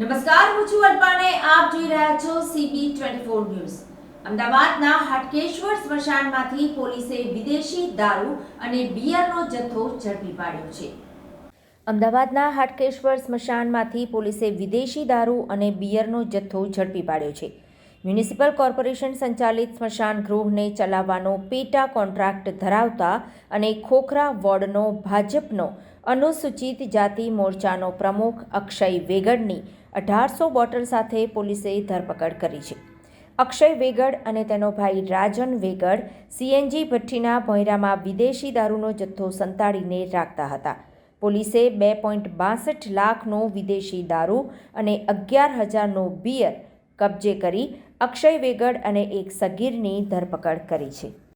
નમસ્કાર, હું છું અલ્પાને. આપ જોઈ રહ્યા છો સીબી ટ્વેન્ટી ફોર ન્યૂઝ. અમદાવાદના હાટકેશ્વર સ્મશાનમાંથી પોલીસે વિદેશી દારૂ અને બિયરનો જથ્થો ઝડપી પાડ્યો છે. અમદાવાદના હાટકેશ્વર સ્મશાનમાંથી પોલીસે વિદેશી દારૂ અને બિયરનો જથ્થો ઝડપી પાડ્યો છે. મ્યુનિસિપલ કોર્પોરેશન સંચાલિત સ્મશાન ગૃહને ચલાવવાનો પેટા કોન્ટ્રાક્ટ ધરાવતા અને ખોખરા વોર્ડનો ભાજપનો અનુસૂચિત જાતિ મોરચાનો પ્રમુખ અક્ષય વેગડની અઢારસો બોટલ સાથે પોલીસે ધરપકડ કરી છે. અક્ષય વેગડ અને તેનો ભાઈ રાજન વેગડ સીએનજી ભઠ્ઠીના ભોંયરામાં વિદેશી દારૂનો જથ્થો સંતાડીને રાખતા હતા. પોલીસે બે પોઈન્ટ બાસઠ લાખનો વિદેશી દારૂ અને અગિયાર હજારનો બિયર કબજે કરી અક્ષય વેગડ અને એક સગીરની ધરપકડ કરી છે.